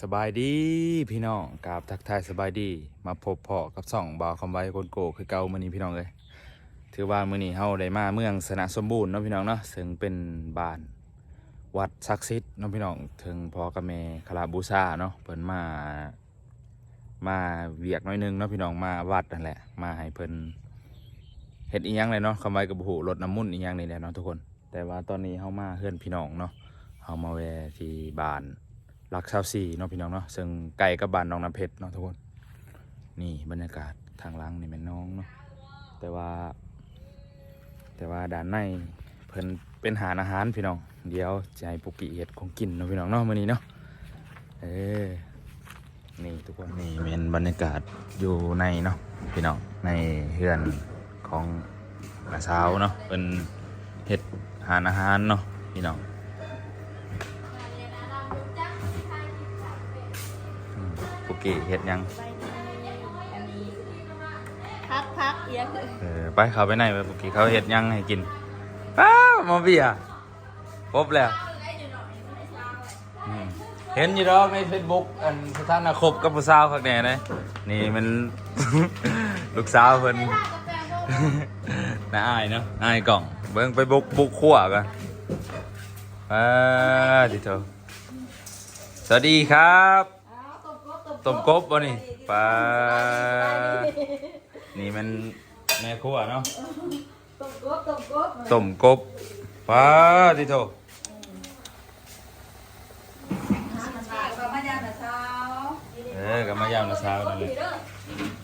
สบายดีพี่น้องกราบทักทายสบายดี มาพบพ่อกับส่องบาวคำไว้คนโกคือเก่ามื้อนี้พี่น้องเลยถือว่ามื้อนี้เฮาได้มาเมืองสนะสมบูรณ์เนาะพี่น้องเนาะซึ่งเป็นบ้านวัดศักดิ์สิทธิ์เนาะพี่น้องถึงพ่อกับแม่คาราบูชาเนาะเพิ่นมามาเวียกน้อยหนึงเนาะพี่น้องมาวัดนั่นแหละ มาให้เพิ่นเฮ็ดอีหยังเลยเนาะคำไว้กับหูรถน้ำมุ่นอีหยังนี่แหละเนาะทุกคน แต่ว่าตอนนี้เฮามาเฮือนพี่น้องเนาะเฮามาแวะที่บ้าน หลักชาวสี่เนาะพี่น้องเนาะซึ่งไกลกับบ้านน้องน้ำเพชรเนาะทุกคน นี่บรรยากาศทางล่างนี่แม่นน้องเนาะแต่ว่า แต่ว่าด้านในเพิ่นเป็นหาอาหารพี่น้อง เดี๋ยวจะให้ปุกกี้เห็ดของกินเนาะพี่น้องเนาะมื้อนี้เนาะเออนี่ทุกคนนี่เป็นบรรยากาศอยู่ในเนาะพี่น้องในเฮือนของน้าสาวเนาะเป็นเห็ดหาอาหารเนาะพี่น้อง มปุกกี้เห็ดหยังอันนี้พักพักเยอะเลยเออไปเขาไปไหนไปปุกกี้เขาเห็ดหยังให้กินอ้าวมาเบียร์พบแล้วอืมเห็นอยู่ดอกในเฟซบุ๊กอันสถานะคบกับผู้สาวข้างในเลยนี่มัน ลูกสาวเพิ่น น่าอายเนาะอายกล่อง เบิ่งไปบุกบุกขั้วกันอ่าดิเถอะสวัสดีครับ ต้มกบวะนี่ปลานี่มันแม่ครัวเนาะต้มกบต้มกบต้มกบปลาดิโถปลาพยาแต่เช้าเออกับมายามนะเช้านั่นเลย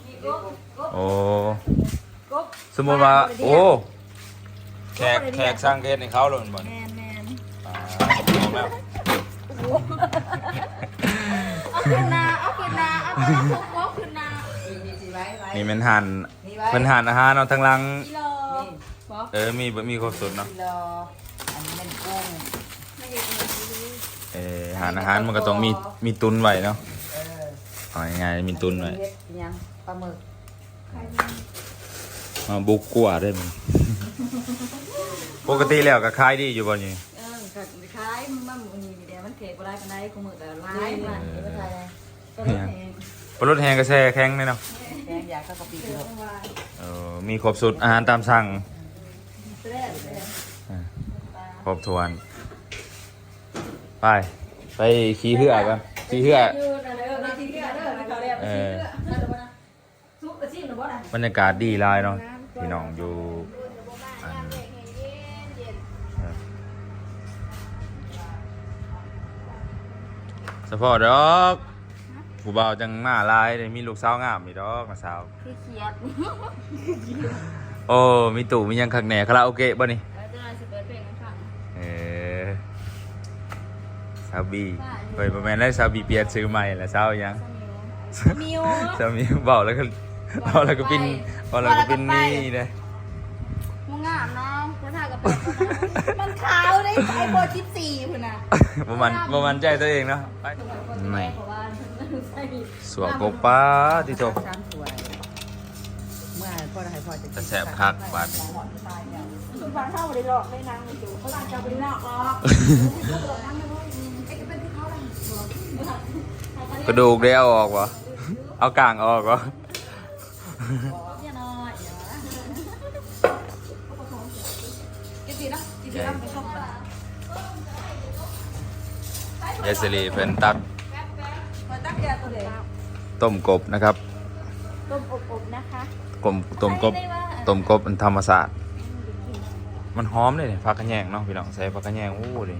มีกบกบโอ้กบสมมติว่าโอ้แขกแขกสร้างเกตในเขาเลยมันบ่แมนี่นแมนอ่าเอาแล้วเอาขึ้นนา เอาขึ้นนาเอาตัวทุกกบขึ้นนานี่มันหันเป็นหันอาหารเนาะทั้งหลัง กิโลบอเออมีบะมีครบสุดเนาะกิโลอันนี้เป็นกุ้งไม่ได้กินเออหารอาหารมันก็ต้องมีมีตุนไว้เนาะเออเอาง่ายๆมีตุนไว้เฮ็ดยังปลาหมึกมาบุกกัวได้มั้ยปกติแล้วก็ขายดีอยู่บ่นี่เออกับคล้ายมันมันมีเดียวมันเทปอะไรกันได้คงมือแต่ร้ายมันนี่ไม่ใช่เลยก็เลยแพง ปลารถแฮงก็แช่แข็งเลยเนาะแกงยาก็กะปิเกลือเออมีครบสุดอาหารตามสั่งแรกเลยครบถ้วน ไป ไปขี่เหือกันขี่เหืออยู่นะเด้อมาที่เรือเด้อมาเขาเรียกมาที่เรือมาดูนะซุปกระชิมหรือบ่น่ะบรรยากาศดีหลายเนาะพี่น้องอยู่ อันเออสปอร์ตดอก ผู้บ่าวจังมาหลายเลยมีลูกสาวงามมีดอกมาสาวพี่เขียดโอ้มีตู่มีหยังคักแหน่คาราโอเกะบ่นี่แล้วจะนายสิเปิดเพลงให้ฟังเออซาบีเฮ้ยประมาณได้ซาบีเปลี่ยนซื้อใหม่แล้วเช้ายังมิวซามีบอกแล้วก็บอกแล้วก็ปินบอกแล้วก็ปินนี่เลยมึงงามเนาะกูถ่ายกับเปิดมันขาวได้ไอโฟนชิปสี่พุ่นน่ะประมาณประมาณใจตัวเองเนาะไป ไม่ เพราะว่าใส่สวกป้าที่โตสามสวยเมื่อพ่อได้พ่อจะจะแสบคักบาดสุพรรณเข้าบริหลอกได้นางอยู่เขาลานจะบริหลอกหรอกกระดูกได้เอาออกวะเอากลางออกวะอย่าน้อยอย่าจีนะจีจีนะไปชมกันยายสิริเพิ่นตักมาตั้ง แกตัวเดียวต้มกบนะครับต้มอบๆนะคะกลมต้มกบต้มกบมันธรรมศาสตร์ มันหอมเลยเนี่ยผักกระแยงเนาะพี่น้องใส่ผักกระแยงโอ้เลย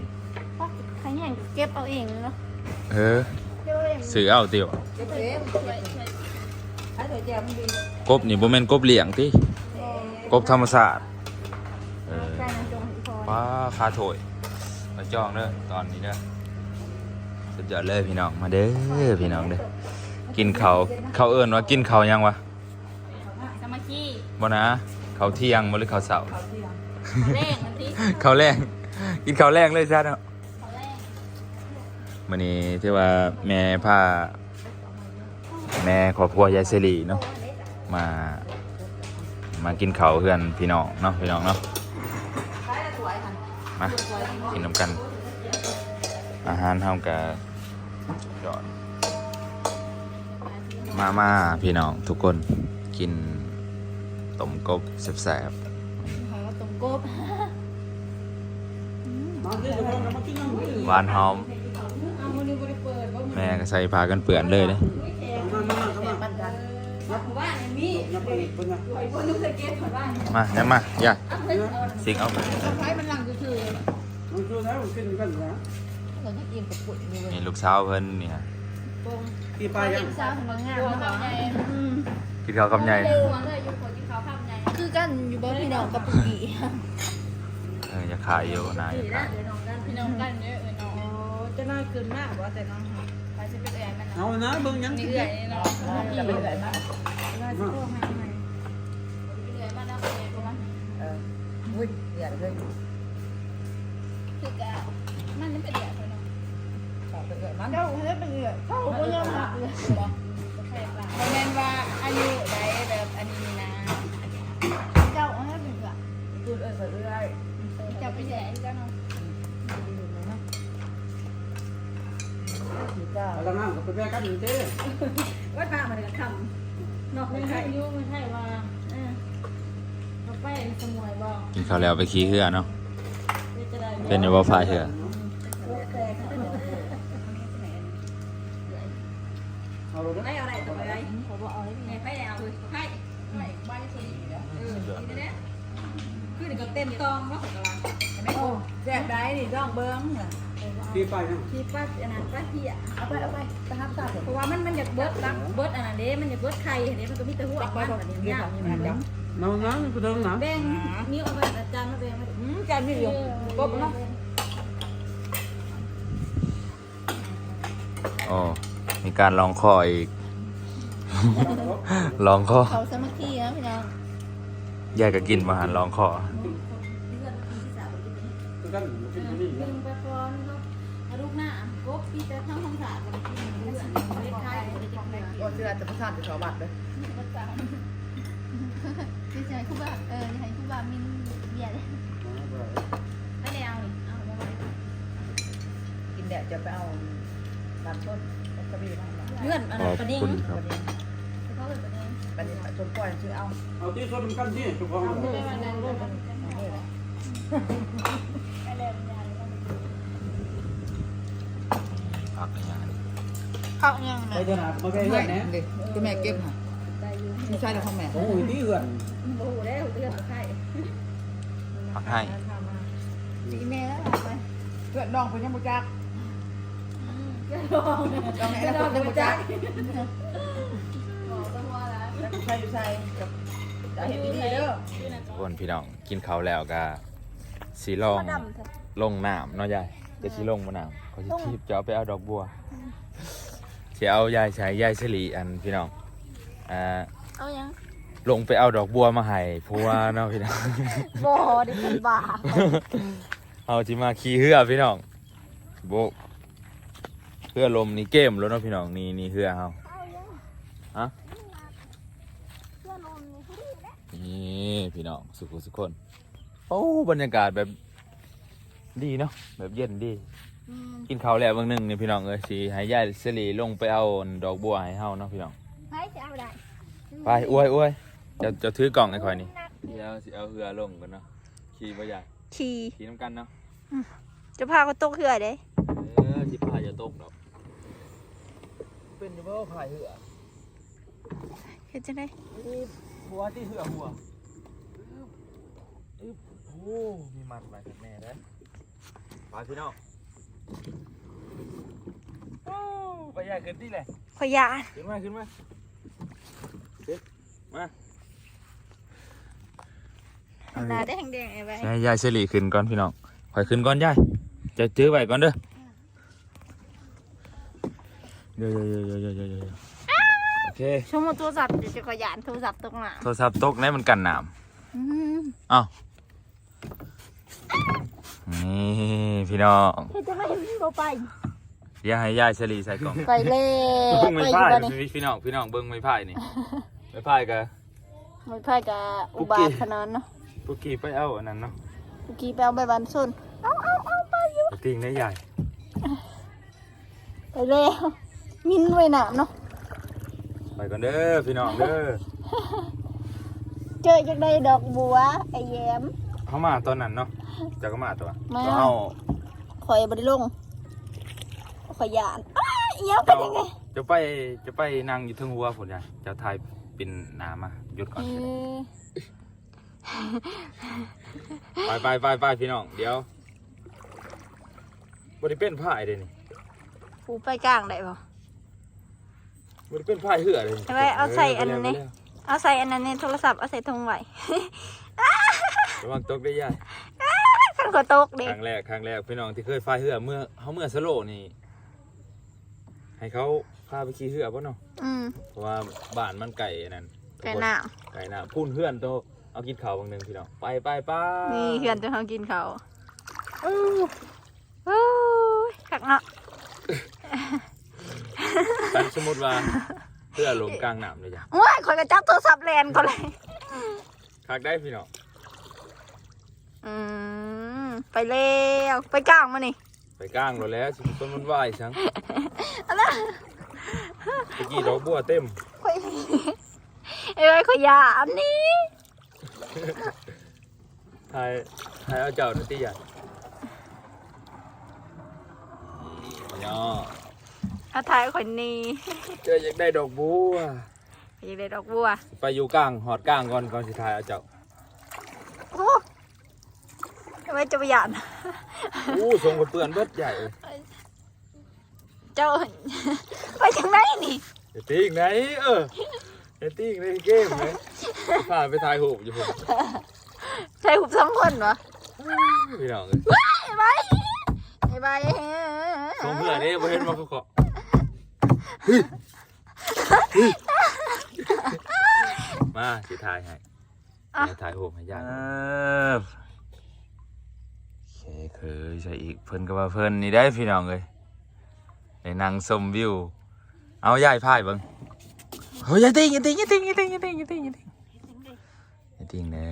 พักใครอย่างเก็บเอาเองเนาะเออเดี๋ยวเองซื้อเอาติวเจ๊เจ๊ไอ้ตัวเจ๊มันดีกบนี่บ่แม่นกบเลี้ยงติกบธรรมศาสตร์เออใช่นะจงอีพอป้าคาโถยมาจองเด้อตอนนี้เด้อ สุดยอดเลยพี่น้องมาเด้อพี่น้องเด้อกินข้าวเขาวเอิ้นว่ากินข้าวยังวะสามัคคีบ่นะข้าวเที่ยงบ่หรือข้าวเช้าเขาที่ยังแรกมันที่ข้าวแรงกินข้าวแรงเลยจ้าเนาะเขาแรกมื้อนี้ที่ว่าแม่พาแม่ครอบครัวยายสิริเนาะมา มากินข้าวเพื่อนพี่น้องเนาะพี่น้องเนาะใช่สวยค่ะมากินน้ำกัน อาหารเฮากับยอดมามาพี่น้องทุกคนกินต้มกบแซ่บหอมต้มกบมาสิเดี๋ยวเรามากินน้ำมือๆหวานหอม เอาวันนี้บริเปิดบ่แม่ก็ใส่ผ้ากันเปื่อนเลยเด้มามามามาบ้านกันรับบ้านมีน้ำปลาอีกเป็นไงไอ้คนนึกเคยเก็บผ่านบ้านมาเนี่ยมาอย่าเอาเฮ้ยเอาสิงเอาไป ไฟมันหลังคือมัน คือแล้วกินกันนะเราจะกินกับปุ่นอยู่นี่ลูกสาวเพิ่นเนี่ยกี่ปลายังสาวของงามเนาะกินข้าวกับใหญ่คือกันอยู่บ้านพี่น้องกับปุกี้เออจะขายอยู่นายจะขายพี่น้องกันเนี่ยเออน้องจะน่ากินมากว่าแต่น้องไปสิเป็นแอนมันเอานะเบิ่งยังนี่เอื่อยเนาะจะเป็นไรมากเอื่อยมาแล้วเอื่อยประมาณเอออุ้ยเดือดเลยคือกะมันนี่เป็นเอื่อยเนาะ ขอ ไปเกิดมันเจ้าให้เป็นเอื่อยเขาก็ยังหักเอื่อยบ่เพราะแม่นว่าอายุใดแบบอันนี้นะเจ้าให้เป็นเอื่อยพูดเออเรื่อยเจ้าไปแย่เจ้าเนาะจ้าแล้วน้ำก็ไปแบกกันอยู่เจ้ว่าพามันก็ทำนอกไม่ใช่ยุ่ไม่ใช่ว่าเออเราไปสมวยบอกกินข้าวแล้วไปขี้เหือเนาะเป็นอยู่บ่ฝ่ายเหือ เอาเลย ไม่เอาอะไรตัวอะไรเขาบอกเอาอะไรไงไปเอาเลยให้ไม่ใบสลิดเออนี่นะคือ เดี๋ยวก็เต็มตองว่าของเราไม่โอ้แจกได้นี่ต้องเบิ้งกี่ปลายังพี่ป้าอันนั้นป้าพี่อะเอาไปเอาไปไปทับตาเพราะว่ามันมันอยากเบิดรักเบิดอันนั้นเด้มันอยากเบิดไข่เด้มันก็มีแต่หัวมันแบบนี้ยากน้องน้ำกูเดินน้ำแบ่งนิ้วเอาไปอาจารย์มาแบ่งมาอืมจานนี่อยู่กบเนาะโอ้มีการลองคออีกลองคอเขาสมัคคีนะพี่น้อง ยายก็กินมาหันลองคอกันกินนี่ดึงไปฟอนเนาะลูกหน้ากบปีแต่ทั้งห้องสาดมันกินเลือดไม่ได้ไม่กินเลือดก็เชื่อจะประสานจะสอบัตรเลยพี่ชายคู่บ้าเออให้คู่บ้ามินเบียร์ไม่ได้เอาเอามาไว้กินแดดจะไปเอาบัตรต้นกระบี่มาเลื่อนอันขนั้อนบประด็นคุณครับเขาเลยประเด็น บัตรจนปล่อยชื่อเอาเอาที่ส้มกันที่ทุกคนไม่ได้มานั้นไปแล้วยาพักอย่างนี้เขายังไปเดินหามาไปเรื่อยนะเด็กคุณแม่เก็บค่ะไม่ใช่แต่ของแม่โอ้ยที่เอื่อนโอ้โหแล้วเลือดใครพักให้ดีแม่แล้วไปเพื่อนน้องเป็นยังบุจักก็ลองน้องแม่แล้วเป็นยังบุจักบอก ใช่ใช่กับจะเห็นดีเด้อทุกคนพี่น้องกินข้าวแล้วก็สีลองลงน้ำเนาะยายจะสีลงมาน้ำเขาจะทีบจะเอาไปเอาดอกบัวจะเอายายใช้ยายสลีอันพี่น้องอ่าเอายังลงไปเอาดอกบัวมาให้ผัวเนาะพี่น้อง บ่ดิเป็นบ้าเอาจิมาขี่เหือพี่น้องโบกเหือลมนี่เกมแล้วเนาะพี่น้องนี่นี่เหือเฮาฮะ นี่พี่น้องสุขุสุขคนโอ้บรรยากาศแบบดีเนาะแบบเย็นดี กินข้าวแล้วเบางหนึงนี่พี่น้องเอ้ยสิให้ยายสิริลงไปเอาดอกบัวให้เฮาเนาะพี่น้องให้จะเอาได้ไปอวยอวยจะจะถือกล่องให้คอยนี่เดี๋ยวสิเอาเหือลงกันเนาะขี่บ่ใหญ่ขี่ขี่น้ำกันเนาะจะพาเขาตกเหือเด้เออสิพาจะตกดอกเป็นอยู่ว่าพายเหือเห็นจังได๋ หัวที่เหือหัวอึ๊บโอ้มีมันไปกับแม่เด้อไปพี่น้องโอ้ไปใหญ่ขึ้นที่เลยขอยาขึ้นมาขึ้นมาขึ้นมาหน้าแดงๆไอ้ไว้ใช่ยายเฉลี่ขึ้นก่อนพี่น้องคอยขึ้นก่อนยายจะจื้อไว้ก่อนเด้อเดี๋ยวเดี๋ยวเดี๋ยวเดี๋ยวเดี๋ยว เดี๋ยวโอเคชั่วโมงโทรศัพท์จะขยานโทรศัพท์ตกหน้าโทรศัพท์ตกในมันกันน้อืมำอ้าวนี่พี่น้องเฮ็ดจังได๋บ่ไป อย่าให้ยายเฉลี่ใส่กล่องไปเลยเบิ้งไปไม่อพ่ายู่ยบ่นี่พี่น้องพี่น้องเบิ้งไม่พ่ายนี่ไม่พ่ายกะไม่พายกับอุบาทขนาดเนาะปุกกี้ไปเอาอันนั้นเนาะเมื่อกี้ไปเอาใบบันซุนเอาเอาเอาไปอยู่ไปติ้งได้ใหญ่ ไปแล้วมินไว้หนามเนาะ ไปก่อนเด้อพี่น้องเด้อเจอจากได้ดอกบัวไอแยมเขามาตอนนั้นเนาะจะก็มาตัวมาตัวเฮาข่อยบริลงข่อยยานอ้ายเอี้ยวเป็นเจ้ายังไงจะไปจะไปนั่งอยู่เทึงหัวผมจ้ะจะถ่ายเป็นหนามาหยุดก่อนเออไปไปไปไปพี่น้องเดี๋ยวบริเป็นผ้าไอ้เด้นี่ ผูไปกลางได้ปะ บริเป็นผ้าเหือเลยเอาไว้เอาใส่อันนี้ เอาใส่อันนั้นในโทรศัพท์ เอาใส่ถุงไว้ระวังตกได้ยายขันก็ตกเด็ครั้งแรกครั้งแรกพี่น้องที่เคยพายเหือเมื่อเขาเมื่อสโลนี่ ให้เขาพาไปขี่เหือป่ะเนาะอืมเพราะว่าบ้านมันไก่อันนั้นไก่น้ไก่น้ำพุ่นเพื่อนโตเอากินข้าวบางหนึ่งพี่น้องไปไปไปำนี่เพื่อนจะเขากินเขาวอู้อู้ยขักเนาะ แต่สมมติว่าเพื่อลงกลางน้ำเลยจ้ะว้ายข่อยก็จับโทรศัพท์แลนก็เลยคักได้พี่น้องอืมไปแล้วไปกลางมานี่ไปกลางเราแล้วสิต้นมันไหวชังตะกี้ดอกบัวเต็มข่อยเอ้ยข่อยยามนี่ถ่ายถ่ายเอาเจ้าหนาที่ใหญ่ย่อ อาถ่ายข่อยนี่เจออยากได้ดอกบัวอยากได้ดอกบัว ไปอยู่กลางหอดกลางก่อนก่อนสิถ่ายเอาเจ้าโอ้ทำไมจะประหยัดอู้ทรงกระเปื้อนเบิดใหญ่เลยเจ้า ไปทางไหนนี่อย่าตีอีกไหนเอออย่าตีอีกในเกมเลยพาไปถ่ายหูปอยู่ผมใช่หุบสองคนเหรอพี่น้องเลยไอ้ใบไอ้ใบทรงเพื่อนนี่บ่เห็นมาเขาขอ มาสิถ่ายให้เดี๋ยวถ่ายหูปให้ยากโอเคเคยใช่อีกเพิ่นก็ว่าเพิ่นนี่ได้พี่น้องเลยในนั่งชมวิว เอายายพายเบิ่งเฮ้ยอย่าติงอย่าติงอย่าติงอย่าติงอย่าติงอย่าติงอย่าติงอย่าติงแน่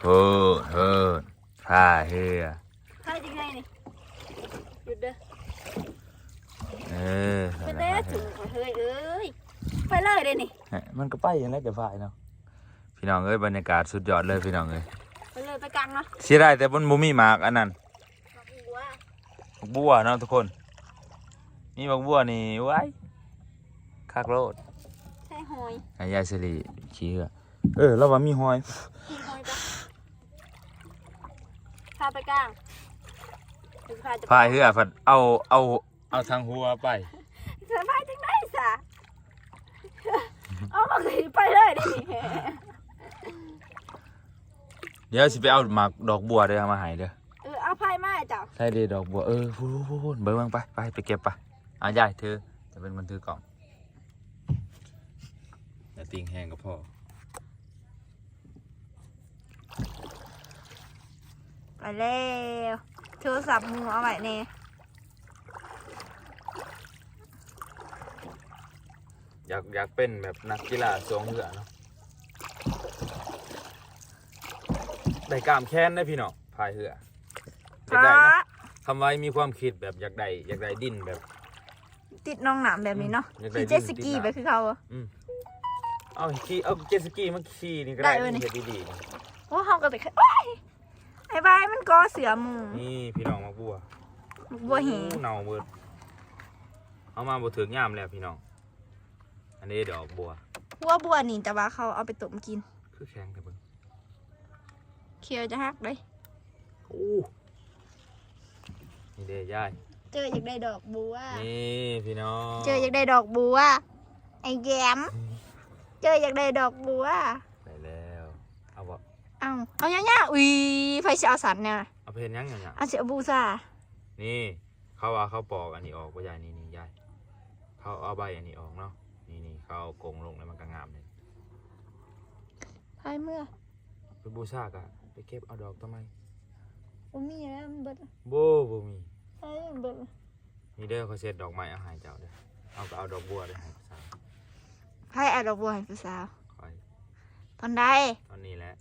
โหดโหดพาเฮือ ใช่จริงไงนี่หยุดเด้อ เออไปเด้อถึงเฮ้ยเอ้ยไปเลยเด้นี่มันก็ไปอย่างไรกับพายเนาะพี่น้องเอ้ยบรรยากาศสุดยอดเลยพี่น้องเอ้ยไปเลยไปกลางเนาะเสียดายแต่บนบ่มีหมากอันนั้นบักบัวบักบัวเนาะทุกคนมีบักบัวนี่ไว้คักโลดใช่หอยให้ยายสิริขี้เหือเออแล้วว่ามีหอยกินหอยปะพาไปกลางหรือพาจะพายเหือผัดเอาเอา เอาทางหัวไปจะพายจังไดสะเอามาเลยไปเลยดิเดี๋ยวสิไปเอาหมากดอกบัวเด้อเอามาให้เด้อเออเอาพายมาให้เจ้าใช่เด้อดอกบัวเออพูดพูดพูดเบิ่งเบิ่งไปไปไปเก็บไปเอายายถือจะเป็นคนถือกล่องอย่าติงแห้งก็พอไปแล้วโทรศัพท์มือเอาไว้เนี่ย อยากอยากเป็นแบบนักกีฬาสองเหือเนาะได้กล้ามแค้นได้พี่น้องพายเหืออยากได้นะทำไว้มีความคิดแบบอยากได้อยากได้ดินแบบ ติดน้องหนามแบบนี้เนาะอยากได้ขี่เจตสกีดินไปคือเขาอะเอาขี่เอาเจ็ตสกีมาขี่นี่ก็ได้ได้เว้ยนี่นี่เฮ็ดดีๆนี่ว่าเขาก็แต่โอ้ยไอ้ใบายมันก็เสือหมูนี่พี่น้องมาบัวบัวหิงโอ้เน่าเบิดเอามาบ่ถึงยามแล้วพี่น้อง อันนี้ดอกบัว บัวบัวนี่แต่ว่าเขาเอาไปต้มกิน คือแข็งแต่เบิ่งเคียวจะหักเลยโอ้นี่เด้ยายเจออยากได้ดอกบัว นี่พี่น้องเจออยากได้ดอกบัว ไอ้แย้ม เจออยากได้ดอกบัวได้แล้ว เอาบ่เอาเอาย่าย่าอุ้ยไฟสิเอาสันเนี่ยเอาเพนยังไงเนี่ยเอาสิเอาบูซานี่ เขาว่าเขาปอกอันนี้ออกว่ายายนี่นี่ยายเขาเอาใบอันนี้ออกเนาะนี่นี่ เขาเอากรงลงแล้วมันก็งามเลยพายเมื่อไปบูชากะไปเก็บเอาดอกทำไมบ่มีแล้วมันเบิดโบบ่มีพายเบิดนี่เด้อเขาเช็ดดอกไม้เอาให้เจ้าเด้อเอาก็เอาดอกบัวเด้อให้สาวพายเอาดอกบัวให้ผู้สาวคอยตอนใดตอนนี้แหละ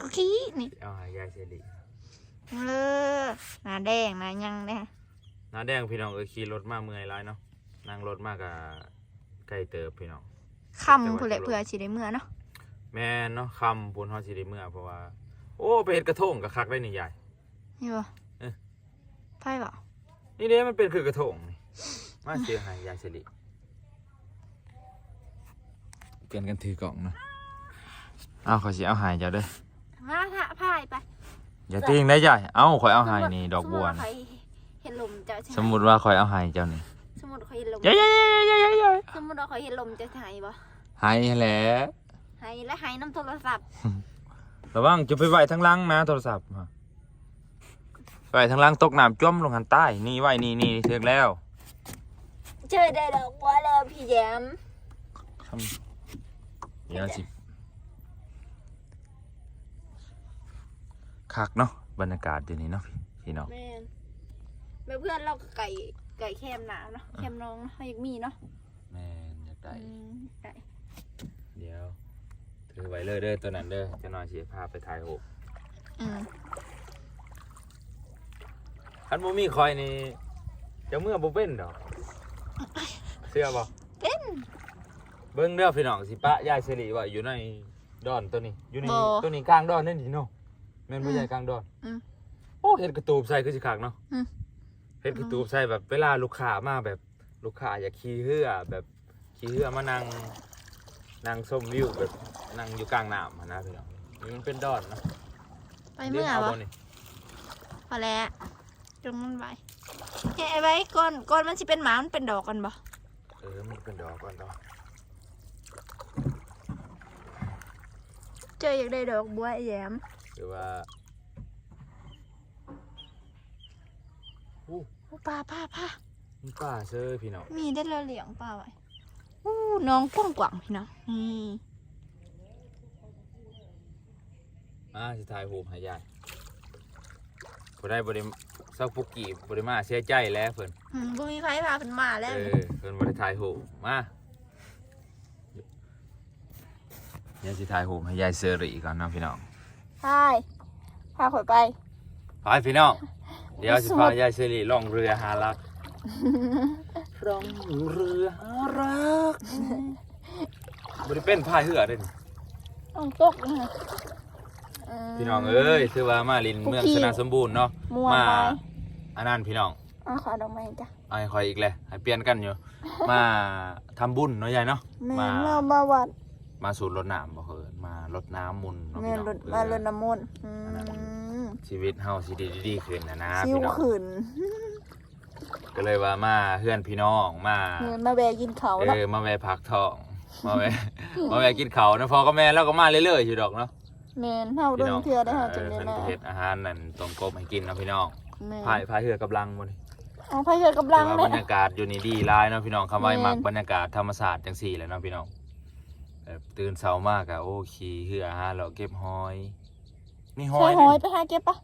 ก็ขี้นี่เอาให้ยายเสรีเลอหน้าแดงหน้ายังเนี่ยนน้าแดงพี่น้องเอ้ยขี่รถมาเมื่อยร้ายเนาะนั่งรถมากกั บไกลเติบพี่น้องคำผู้เละเพื่อสิได้เมื่อเนาะแม่นเนาะคำปูนฮอดสิได้เมื่อเพราะว่า โอ้ไปเฮ็ดกระทงกับคักได้นี่ใหญ่นี่บ่เอ๊ะไพ่บ่นี่เด้มันเป็นคือกระทงนี่มาเสียหายยายสิริเปลี่ยนกันถือกล่องเนาะเอาขอสิเอาหายเจ้าเด้อมาถ้าพายไปอย่าติ้งได้ใหญ่เอ้าข่อยเอาหายนี่ดอกบัวสมมุตินะข่อยเห็นลมเจ้าใช่สมไหมมุติว่าข่อยเอาหายเจ้านี่สมมุติข่ อยเห็นลมเย้ๆๆๆๆสมมุติว่าข่อยเห็นลมเจะหายบ่ๆหายแหละหายและหายน้ำโทรศัพท์ระวังจะไปไหวทั้งหลังนะโทรศัพท์ฮะไหวทั้งหลังตกน้ำจ้มลงหันใต้นี่ไหวนี่นี่ถึงแล้วเจอได้ดอกบัวแล้วพี่แยมทำเดี๋ยวสิคักเนาะบรรยากาศเดี๋ยวนี้เนาะพี่พี่น้องแม่นแม่เพื่อนเราก็ไก่ ไก่แคมหนาเนาะแคมน้องเนาะเขาอยากมีเนาะแม่นอยากได้ อืมไก่เดี๋ยวถือไว้เลยเด้อตัวนั้นเด้อจะนอนเสียภาพไปถ่ายโหกอืมคันบ่มีคอยนี่จะเมื่อบ่เป็นดอกเชื่อบ่เป็นเบิ่งเด้อพี่น้องสิปะยายสิริว่าอยู่ในดอนตัวนี้ อยู่ในบ่ตัวนี้กลางดอนนั่นนี่เนาะแม่นบ่ใหญ่กลางดอนอืม โอ้เฮ็ดกระตูบใส่คือสิคักเนาะอืม เฮ็ดกระตูบใส่แบบเวลาลูกค้ามาแบบลูกค้าอยากขี่เรือแบบขี่เรือมานั่งนั่งชมวิวแบบนั่งอยู่กลางน้ำอะนะพี่น้องนี่มันเป็นดอนเนาะไปเมื่อเอาบ่บ่นี่พอแล้วจงมันไว้แค่ไว้ก่อนก่อนมันสิเป็นหมามันเป็นดอกกันบ่เออมันเป็นดอกก่อนต่อเจออยากได้ดอกบัวไอ้แยมหรือว่าโอ้ปลาปลาปลามันป่าเซอพี่น้องมีได้เราเลี้ยงปลาไว้อู้น้องกว้างกว่างพี่น้องนี่อ่าสิถ่ายรูปให้ยายบ่ได้บ่ได้สักปุกกี้บ่ได้มาเสียใจแล้วเพิ่นอืมบ่มีไฟพาขึ้นมาแล้วเออเพิ่นบ่ได้ถ่ายรูปมาเดี๋ยวสิถ่ายรูปให้ยายเซอรี่ก่อนเนาะพี่น้องใช่พาข่อยไป ไปพี่น้อง เดี๋ยวสิพายายเซอรี่ล่องเรือหารักล่องเรือหารักบ่ได้เป็นพายเรือเด้นี่ต้องตกนะมพี่น้องเอ้ยคือว่ามาลินเมืองคุกกี้สนาสมบูรณ์เนาะม่วนมาไปอันนั้นพี่น้องเอ้าขอดอกไม้จ้ะเอาให้คอยอีกเลยให้เปลี่ยนกันอยู่ มาทำบุญเนาะยายเนาะแม่มาเรามาวัดมาสูตรรดน้ำบ่เหินมารดน้ำมุนต์เนาะแม่พี่น้องรถเออมารถน้ำมนต์อือันนั้นม ชีวิตเฮาสิดีดีๆขึ้นนะนะชิวพี่น้องขืนก็เลยว่ามาเฮือนพี่น้องมาเงินมาแบกินเขาเอเนาะอมาแวะพักท้องมาแวะ มาแวะกินข้าวนะพอก็แม่แล้วก็มาเรื่อยๆอยู่ดอกเนาะแม่นเฮาพี่เดินน้องเทื่อได้เฮาเอจังอได้เพิ่นมาก็เฮ็ดอาหารนั่นต้มกบให้กินเนาะพี่น้องแม่นพายพายเรือกับลังบ่นี่เอาไผเกิดกับลังแต่เลว่ายบรรยากาศอยู่นี่ดีหลายเนาะพี่น้องคำว่าแม่น มักบรรยากาศธรรมศาสตร์จังสี่แหละเนาะพี่น้องแบบตื่นเช้ามากอะโอ้ขี่เหือหาเราเก็บหอย มีหอใช่ยหอยด้วยไปหาเก็บปะ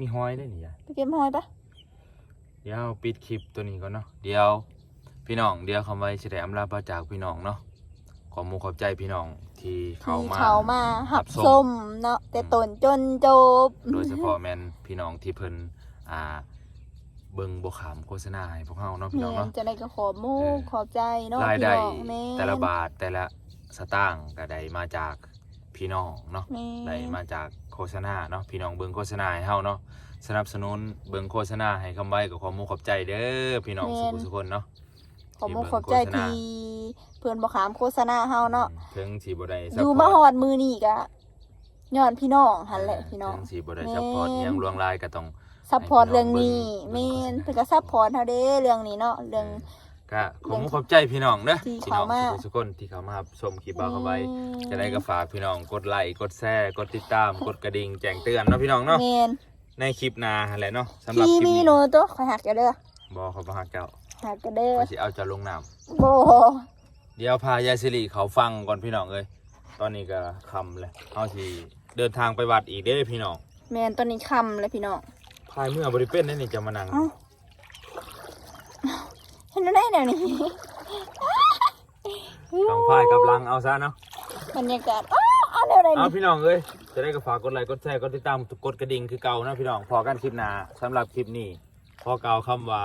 มีหอยได้วยนี่ยายไปเก็บหอยปะเดี๋ยวปิดคลิปตัวนี้ก่อนเนาะเดี๋ยวพี่น้องเดี๋ยวคำไว้แสดงอำลาพระจากพี่น้องเนาะขอมูขอบใจพี่น้องที่เข้าที่มา เขามาหับรับส้มส้มเนาะแต่ตนจนจบโดยเฉพาะแมนพี่น้องที่เพิ่นอ่าเบิ่งบขามโฆษณาให้พวกเฮาเนาะพี่แม่น้องนเนาะ จะได้ก็ขอบหมูเออ ขอบใจเนาะรายพี่ได้น้องแม่นแต่ละบาทแต่ละสตางค์ก็ได้มาจากพี่น้องเนาะแม่นได้มาจากโฆษณาเนาะพี่น้องเบิ่งโฆษณาให้เฮาเนาะสนับสนุนเบิ่งโฆษณาให้คำไว้กับความมุขขอบใจเด้อพี่น้องสุขสุขคนเนาะขอบหมูขอบใจที่เพื่อนบ่ขามโฆษณาเฮาเนาะถึงสิบ่ได้อยู่มาฮอดมือนี่กะย้อนพี่น้องหันแหละพี่น้องถึงสิบ่ได้แม่นซัพพอร์ตอิหยังลวงลายก็ต้องซัพพอร์ตเรื่องนี้ให้แม่พี่น้องเบิ่งนเพิ่นก็ซัพพอร์ตเฮาเด้เรื่องนี้เนาะเรื่อง ก็ขอมุขขอบใจพี่น้องเด้อที่พี่น้องเข้ามาสุขสุขคนที่เข้ามารับชมคลิปบ่าวเข้าไว้จะได้ก็ฝากพี่น้องกดไลค์กดแชร์กดติดตามกดกระดิ่งแจ้งเตือนเนาะพี่น้องเนาะแม่นในคลิปหน้าหั่นแหละเนาะสำหรับพี่คลิปมีนี้โนตัวขอยหักกันเด้อบ่เขาบ่ฮักเจ้าหักกันเด้อเขาสิเอาเจ้าลงน้ำ โบเดี๋ยวพายายสิริเขาฟังก่อนพี่น้องเอ้ยตอนนี้ก็ค่ำแล้วเฮาสิเดินทางไปวัดอีกเด้อพี่น้องแม่นตอนนี้คำเลยพี่น้องพายเมื่อบริเป็นนั่นนี่จะมานั่ง เอ้า เห็นได้แล้วนี่กองพายกับลังเอาซะเนาะบรรยากาศอ้าวเอาเร็วเลยเอาพี่น้องเอ้ยจะได้ก็ฝากกดไลค์กดแชร์กดติดตามกดกระดิ่งคือเก่านะพี่น้องพอกันคลิปหน้าสำหรับคลิปนี้พอเก่าคำว่า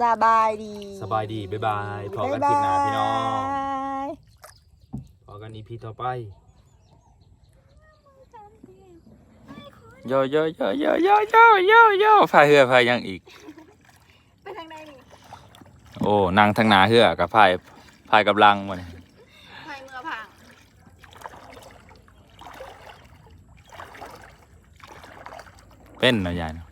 สบายดี สบายดี บ๊ายบายพอกันคลิปหน้าพี่น้องพอกันอีพีต่อไปโยโยโยโยโยโยโยฝ่ายเหือฝ่ายยังอีก โอ้นางทางหนาเหือกับพายพายกับลังมาเนี่ยไปเมื่อพังเป็นเนาะยายเนาะ